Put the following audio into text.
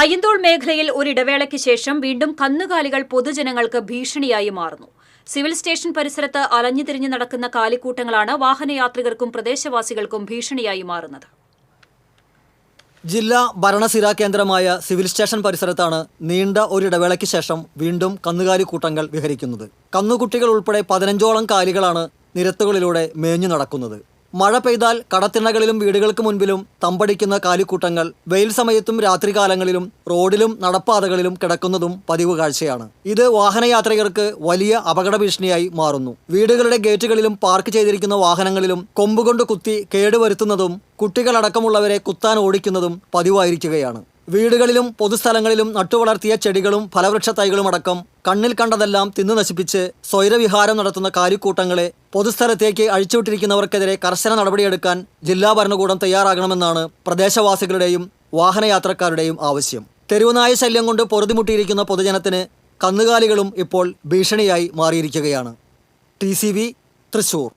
അയ്യന്തോൾ മേഖലയിൽ ഒരിടവേളയ്ക്ക് ശേഷം വീണ്ടും കന്നുകാലികൾ പൊതുജനങ്ങൾക്ക് ഭീഷണിയായി മാറുന്നു. സിവിൽ സ്റ്റേഷൻ പരിസരത്ത് അലഞ്ഞുതിരിഞ്ഞു നടക്കുന്ന കാലിക്കൂട്ടങ്ങളാണ് വാഹനയാത്രികർക്കും പ്രദേശവാസികൾക്കും ഭീഷണിയായി മാറുന്നത്. ജില്ലാ ഭരണസിരാ കേന്ദ്രമായ സിവിൽ സ്റ്റേഷൻ പരിസരത്താണ് നീണ്ട ഒരിടവേളയ്ക്ക് ശേഷം വീണ്ടും കന്നുകാലി കൂട്ടങ്ങൾ വിഹരിക്കുന്നത്. കന്നുകുട്ടികൾ ഉൾപ്പെടെ പതിനഞ്ചോളം കാലികളാണ് നിരത്തുകളിലൂടെ മേഞ്ഞു നടക്കുന്നത്. മഴ പെയ്താൽ കടത്തിണകളിലും വീടുകൾക്ക് മുൻപിലും തമ്പടിക്കുന്ന കാലിക്കൂട്ടങ്ങൾ വെയിൽ സമയത്തും രാത്രികാലങ്ങളിലും റോഡിലും നടപ്പാതകളിലും കിടക്കുന്നതും പതിവ് കാഴ്ചയാണ്. ഇത് വാഹനയാത്രികർക്ക് വലിയ അപകട ഭീഷണിയായി മാറുന്നു. വീടുകളുടെ ഗേറ്റുകളിലും പാർക്ക് ചെയ്തിരിക്കുന്ന വാഹനങ്ങളിലും കൊമ്പുകൊണ്ട് കുത്തി കേടുവരുത്തുന്നതും കുട്ടികളടക്കമുള്ളവരെ കുത്താൻ ഓടിക്കുന്നതും പതിവായിരിക്കുകയാണ്. വീടുകളിലും പൊതുസ്ഥലങ്ങളിലും നട്ടുവളർത്തിയ ചെടികളും ഫലവൃക്ഷ തൈകളും അടക്കം കണ്ണിൽ കണ്ടതെല്ലാം തിന്നു നശിപ്പിച്ച് സ്വൈരവിഹാരം നടത്തുന്ന കാലിക്കൂട്ടങ്ങളെ പൊതുസ്ഥലത്തേക്ക് അഴിച്ചുവിട്ടിരിക്കുന്നവർക്കെതിരെ കർശന നടപടിയെടുക്കാൻ ജില്ലാ ഭരണകൂടം തയ്യാറാകണമെന്നാണ് പ്രദേശവാസികളുടെയും വാഹനയാത്രക്കാരുടെയും ആവശ്യം. തെരുവുനായ ശല്യം കൊണ്ട് പൊറുതിമുട്ടിയിരിക്കുന്ന പൊതുജനത്തിന് കന്നുകാലികളും ഇപ്പോൾ ഭീഷണിയായി മാറിയിരിക്കുകയാണ്. ടി തൃശൂർ.